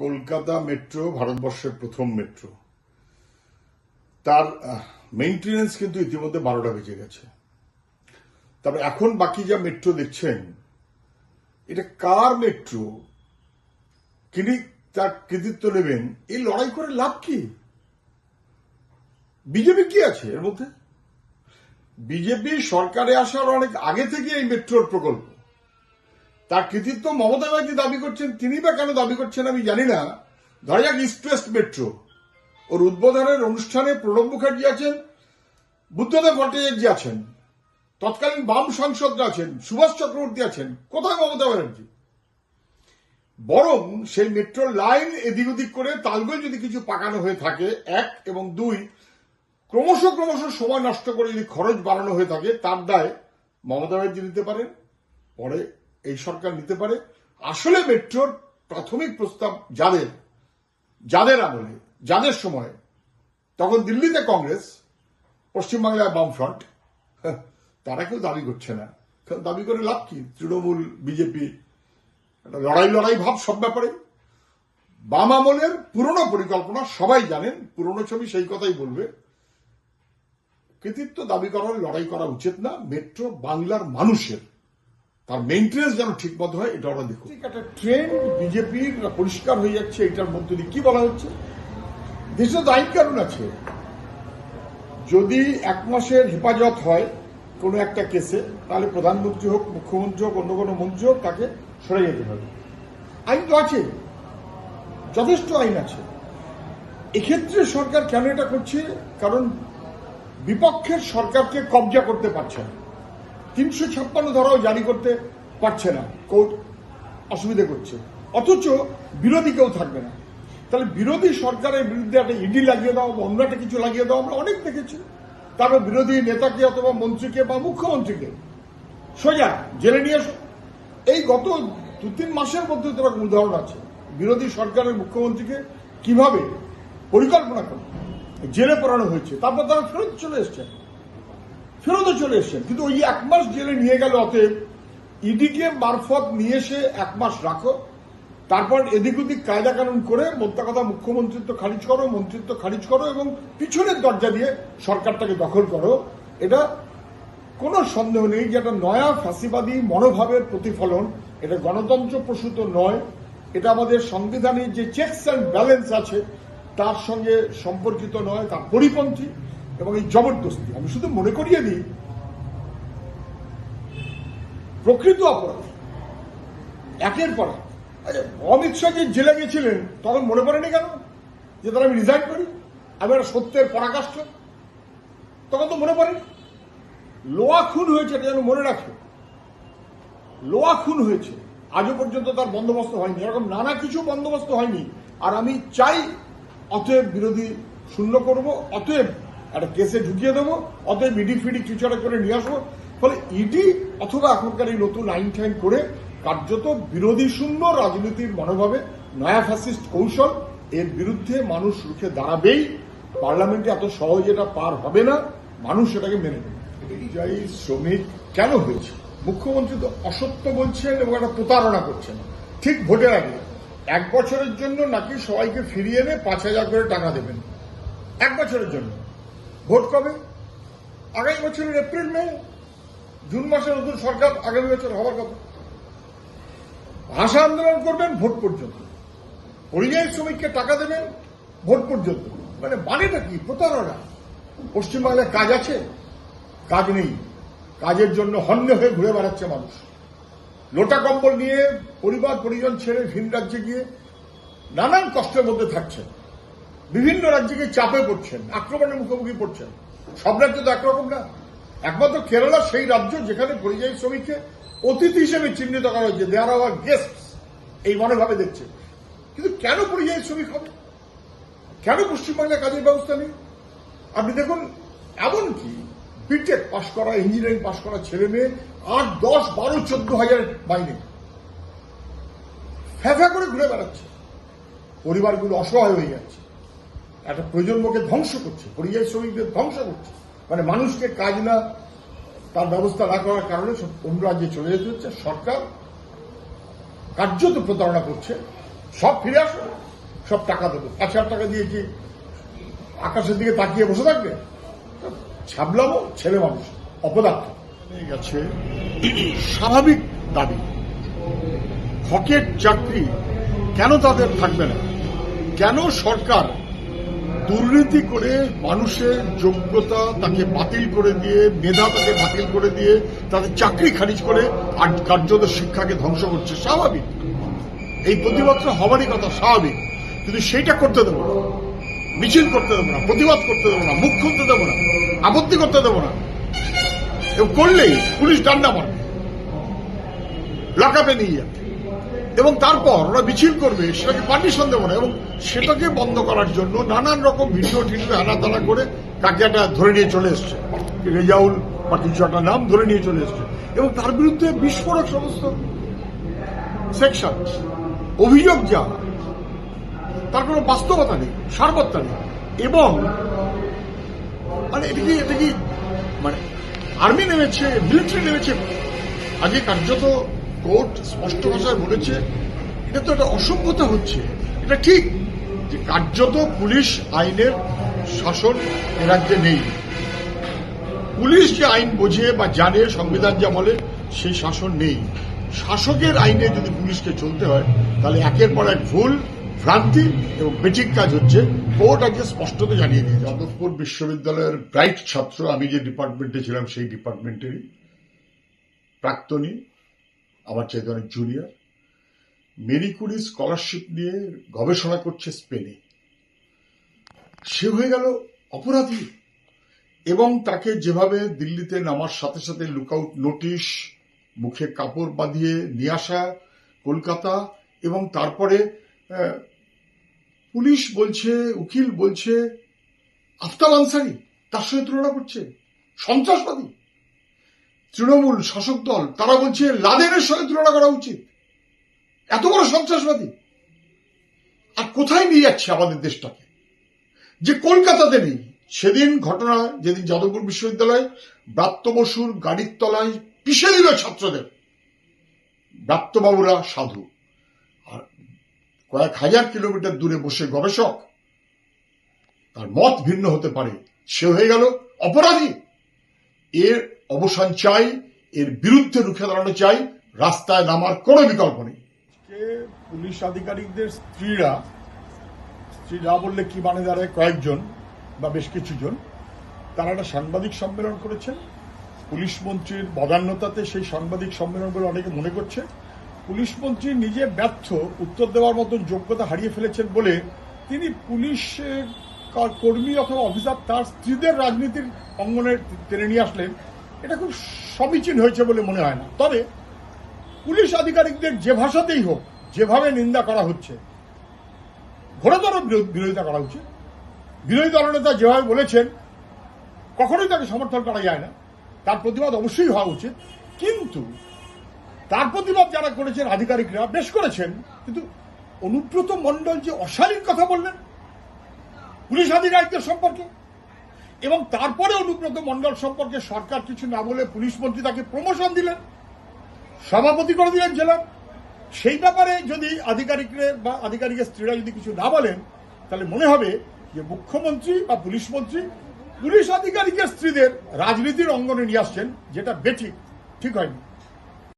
Kolkata metro ভারতবর্ষের প্রথম metro. তার মেইনটেনেন্স কিন্তু ইতিমধ্যে বারোটা বেজে গেছে। তবে এখন বাকি যা মেট্রো দেখছেন, এটা কার মেট্রো? তিনি তার কৃতিত্ব নেবেন। এই লড়াই করে লাভ কি? বিজেপি কি আছে এর মধ্যে? বিজেপি সরকারে আসার অনেক আগে থেকে এই মেট্রোর প্রকল্প। তার কৃতিত্ব মমতা ব্যানার্জি দাবি করছেন, তিনি বা কেন দাবি করছেন আমি জানি না। ধরা যাক ইস্ট ওয়েস্ট মেট্রো ওর উদ্বোধনের অনুষ্ঠানে প্রণব মুখার্জি আছেন, বুদ্ধদেব ভট্টাচার্য আছেন, তৎকালীন বাম সাংসদরা আছেন, সুভাষ চক্রবর্তী আছেন। কোথায় মমতা ব্যানার্জি? বরং সেই মেট্রোর লাইন এদিক ওদিক করে তালগোল যদি কিছু পাকানো হয়ে থাকে, এক এবং দুই, ক্রমশ ক্রমশ সময় নষ্ট করে যদি খরচ বাড়ানো হয়ে থাকে, তার দায় মমতা ব্যানার্জি নিতে পারেন। পরে এই সরকার নিতে পারে। আসলে মেট্রোর প্রাথমিক প্রস্তাব যাদের যাদের আমলে, যাদের সময়, তখন দিল্লিতে কংগ্রেস, পশ্চিমবাংলায় বামফ্রন্ট, তারা কেউ দাবি করছে না। কারণ দাবি করে লাভ কি? তৃণমূল, বিজেপি লড়াই লড়াই ভাব সব ব্যাপারে বাম আমলের পুরনো পরিকল্পনা সবাই জানেন, পুরনো ছবি সেই কথাই বলবে। কৃতিত্ব দাবি করার, লড়াই করা উচিত না। মেট্রো বাংলার মানুষের তার মেনটেন্স যেন ঠিক মতো হয়, এটা আমরা দেখুন একটা ট্রেন্ড বিজেপির পরিষ্কার হয়ে যাচ্ছে, এটার মধ্যে দিয়ে কি বলা হচ্ছে? দেশে তো আইন কানুন আছে। যদি এক মাসের হেফাজত হয় কোনো একটা কেসে, তাহলে প্রধানমন্ত্রী হোক, মুখ্যমন্ত্রী হোক, অন্য কোনো মন্ত্রী হোক, তাকে সরে যেতে হবে। আইন তো আছে। যথেষ্ট আইন আছে। এক্ষেত্রে সরকার কেন এটা করছে? কারণ বিপক্ষের সরকারকে কবজা করতে পারছে না। তিনশো ছাপ্পান্ন ধারাও জারি করতে পারছে না। কোর্ট অসুবিধে করছে। অথচ বিরোধী কেউ থাকবে না। তাহলে বিরোধী সরকারের বিরুদ্ধে একটা ইডি লাগিয়ে দাও, বা অন্য একটা কিছু লাগিয়ে দাও, আমরা অনেক দেখেছি। তারপর বিরোধী নেতাকে অথবা মন্ত্রীকে বা মুখ্যমন্ত্রীকে সোজা জেলে নিয়ে এই গত দু তিন মাসের মধ্যে তোমার উদাহরণ আছে? বিরোধী সরকারের মুখ্যমন্ত্রীকে কীভাবে পরিকল্পনা করে? জেলে পড়ানো হয়েছে, তারপর তারা ফেরত চলে এসছেন ফেরতও চলে এসছেন। কিন্তু ওই এক মাস জেলে নিয়ে গেল, অতএব ইডিকে মারফত নিয়ে এসে এক মাস রাখো। তারপর এদিক ওদিক কায়দা কানুন করে মোদ্দা কথা মুখ্যমন্ত্রিত্ব খারিজ করো, মন্ত্রিত্ব খারিজ করো এবং পিছনের দরজা দিয়ে সরকারটাকে দখল করো। এটা কোনো সন্দেহ নেই যে একটা নয়া ফাঁসিবাদী মনোভাবের প্রতিফলন। এটা গণতন্ত্র প্রসূত নয়। এটা আমাদের সংবিধানের যে চেকস অ্যান্ড ব্যালেন্স আছে, তার সঙ্গে সম্পর্কিত নয়, তার পরিপন্থী। এবং এই জবরদস্তি, আমি শুধু মনে করিয়ে দিই, প্রকৃত অপরাধ। একের পর অমিত শাহ যে জেলে গেছিলেন, তখন মনে পড়েনি কেন? যে তারা আমি রিজাইন করি, আমি একটা সত্যের পরাকাষ্ঠ। তখন তো মনে পড়েনি। লোয়া খুন হয়েছে, এটা যেন মনে রাখে। লোয়া খুন হয়েছে। আজও পর্যন্ত তার বন্দোবস্ত হয়নি। এরকম নানা কিছু বন্দোবস্ত হয়নি। আর আমি চাই, অতএব বিরোধী শূন্য করব, অতএব একটা কেসে ঢুকিয়ে দেবো, অতএব ইডি ফিডি একটা করে নিয়ে আসব। ফলে ইডি অথবা এখনকার এই নতুন আইন টাইন করে কার্যত বিরোধী শূন্য রাজনীতির মনোভাবে নয়া ফ্যাসিস্ট কৌশল, এর বিরুদ্ধে মানুষ রুখে দাঁড়াবেই। পার্লামেন্টে এত সহজ এটা পার হবে না, মানুষ সেটাকে মেনে নেবে। শ্রমিক কেন হয়েছে? মুখ্যমন্ত্রী তো অসত্য বলছেন এবং একটা প্রতারণা করছেন। ঠিক ভোটের আগে। এক বছরের জন্য নাকি সবাইকে ফিরিয়ে এনে পাঁচ হাজার করে টাকা দেবেন। এক বছরের জন্য। ভোট কবে? আগামী বছরের এপ্রিল, মে? জুন মাসে নতুন সরকার আগামী বছর হওয়ার কথা। ভাষা আন্দোলন করবেন ভোট পর্যন্ত। পরিযায়ী শ্রমিককে টাকা দেবেন ভোট পর্যন্ত। মানে মানেটা কি? প্রতারণা। পশ্চিমবাংলায় কাজ আছে? কাজ নেই। কাজের জন্য হন্য হয়ে ঘুরে বেড়াচ্ছে মানুষ। লোটা কম্বল নিয়ে পরিবার, পরিজন ছেড়ে ভিন রাজ্যে গিয়ে নানান কষ্টের মধ্যে থাকছেন। বিভিন্ন রাজ্যে গিয়ে চাপে পড়ছেন, আক্রমণের মুখোমুখি পড়ছেন। সব রাজ্য তো একরকম না। একমাত্র কেরালা, সেই রাজ্য যেখানে পরিযায়ী শ্রমিককে অতিথি হিসেবে চিহ্নিত করা হয়েছে। দেয়ার আওয়ার গেস্ট এই মনোভাবে দেখছে কিন্তু কেন পরিযায়ী শ্রমিক হবে? কেন পশ্চিমবাংলায় কাজের ব্যবস্থা নেই? আপনি দেখুন, এমনকি বিটেক পাশ করা ইঞ্জিনিয়ারিং পাশ করা ছেলে মেয়ে আট, দশ, বারো, চোদ্দ হাজার বাইরে। ফ্যাফা করে ঘুরে বেড়াচ্ছে। পরিবারগুলো অসহায় হয়ে যাচ্ছে। একটা প্রজন্মকে ধ্বংস করছে, পরিযায়ী শ্রমিকদের ধ্বংস করছে। মানে মানুষকে কাজ না, তার ব্যবস্থা না করার কারণে অন্য রাজ্যে চলে যেতে হচ্ছে, সরকার কার্যত প্রতারণা করছে, সব ফিরে আসবে, সব টাকা দেবো। পাঁচ হাজার টাকা দিয়ে কি আকাশের দিকে তাকিয়ে বসে থাকবে? ছাবলামো, ছেলে মানুষ, অপদার্থ। গেছে স্বাভাবিক দাবি। হকের চাকরি কেন তাদের থাকবে না? কেন সরকার দুর্নীতি করে মানুষের যোগ্যতা তাকে বাতিল করে দিয়ে, মেধা তাকে বাতিল করে দিয়ে তাদের চাকরি খারিজ করে আর কার্যত শিক্ষাকে ধ্বংস করছে, স্বাভাবিক। এই প্রতিবাদটা হবারই কথা, স্বাভাবিক। কিন্তু সেইটা করতে দেবো না। মিছিল করতে দেবো না, প্রতিবাদ করতে দেবো না, মুখ খুলতে দেবো না, আপত্তি করতে দেবো না। করলেই পুলিশ ডান্ডা মারবে। লকআপে নিয়ে যাবে। এবং তারপর ওরা মিছিল করবে, সেটাকে পারমিশন দেবো না, এবং সেটাকে বন্ধ করার জন্য নানান রকম ভিডিও টিডিও আনা তানা করে কাকে একটা ধরে নিয়ে চলে এসছে। রেজাউল বা কিছু একটা নাম ধরে নিয়ে চলে এসছে। এবং তার বিরুদ্ধে বিস্ফোরক সমস্ত সেকশন অভিযোগ যা, তার কোনো বাস্তবতা নেই সারবত্তা নেই। এবং মানে এটা কি এটা কি মানে আর্মি নেমেছে মিলিটারি নেমেছে, আগে কার্যত কোর্ট স্পষ্ট ভাষায় বলেছে, এটা তো একটা অসভ্যতা হচ্ছে। এটা ঠিক যে কার্যত পুলিশ আইনের শাসন এ রাজ্যে নেই। পুলিশ যে আইন বোঝে বা জানে, সংবিধান যা বলে, সেই শাসন নেই। শাসকের আইনে যদি পুলিশকে চলতে হয়, তাহলে একের পর এক ভুল, ভ্রান্তি এবং বেঠিক কাজ হচ্ছে। কোর্ট আজকে স্পষ্টত জানিয়ে দিয়েছে। যাদবপুর বিশ্ববিদ্যালয়ের ব্রাইট ছাত্র, আমি যে ডিপার্টমেন্টে ছিলাম, সেই ডিপার্টমেন্টেরই প্রাক্তনী। আমার চাইতে অনেক জুনিয়র মেরি কুরি স্কলারশিপ নিয়ে গবেষণা করছে স্পেনে। সে হয়ে গেল অপরাধী এবং তাকে যেভাবে দিল্লিতে নামার সাথে সাথে লুকআউট নোটিশ মুখে কাপড় বাঁধিয়ে নিয়ে আসা কলকাতা এবং তারপরে পুলিশ বলছে, উকিল বলছে, আফতাব আনসারি তার সঙ্গে তুলনা করছে, সন্ত্রাসবাদী। তৃণমূল শাসক দল, তারা বলছে লাদেনের সঙ্গে তুলনা করা উচিত। এত বড় সন্ত্রাসবাদী। আর কোথায় নিয়ে যাচ্ছে আমাদের দেশটাকে? যে কলকাতাতে নেই। সেদিন ঘটনা, যেদিন যাদবপুর বিশ্ববিদ্যালয়, ব্রাত্য বসুর গাড়ির তলায় পিষে দিল ছাত্রদের। ব্রাত্যবাবুরা সাধু। আর কয়েক হাজার কিলোমিটার দূরে বসে গবেষক। তার মত ভিন্ন হতে পারে। সে হয়ে গেল অপরাধী। এর অবসান চাই, এর বিরুদ্ধে রুখে দাঁড়ানো চাই, রাস্তায় নামার কোনো বিকল্প নেই। পুলিশ আধিকারিকদের স্ত্রীরা স্ত্রীরা বললে কি মানে দাঁড়ায় কয়েকজন বা বেশ কিছু জন তারা একটা সাংবাদিক সম্মেলন করেছেন। পুলিশ মন্ত্রীর বদান্যতাতে সেই সাংবাদিক সম্মেলন বলে অনেকে মনে করছে। পুলিশ মন্ত্রী নিজে ব্যর্থ, উত্তর দেওয়ার মতন যোগ্যতা হারিয়ে ফেলেছেন বলে তিনি পুলিশ এর, কা- কর্মী অথবা অফিসার তার স্ত্রীদের রাজনীতির অঙ্গনে টেনে নিয়ে আসলেন এটা খুব সমীচীন হয়েছে বলে মনে হয় না। তবে পুলিশ আধিকারিকদের যে ভাষাতেই হোক যেভাবে নিন্দা করা হচ্ছে ঘোরতর বিরো- বিরোধিতা করা উচিত। বিরোধী দলনেতা যেভাবে বলেছেন কখনোই তাকে সমর্থন করা যায় না। তার প্রতিবাদ অবশ্যই হওয়া উচিত। কিন্তু তার প্রতিবাদ যারা করেছেন আধিকারিকরা বেশ করেছেন। কিন্তু অনুব্রত মণ্ডল যে অশালীন কথা বললেন পুলিশ আধিকারিকদের সম্পর্কে। এবং তারপরে অনুব্রত মণ্ডল সম্পর্কে সরকার কিছু না বলে পুলিশ মন্ত্রী তাকে প্রমোশন দিলেন, সভাপতি করে দিলেন জেলার সেই ব্যাপারে যদি আধিকারিকদের বা আধিকারিকের স্ত্রীরা যদি কিছু না বলেন, তাহলে মনে হবে যে মুখ্যমন্ত্রী বা পুলিশ মন্ত্রী পুলিশ আধিকারিকের স্ত্রীদের রাজনীতির অঙ্গনে নিয়ে আসছেন, যেটা বেঠিক, ঠিক হয়নি।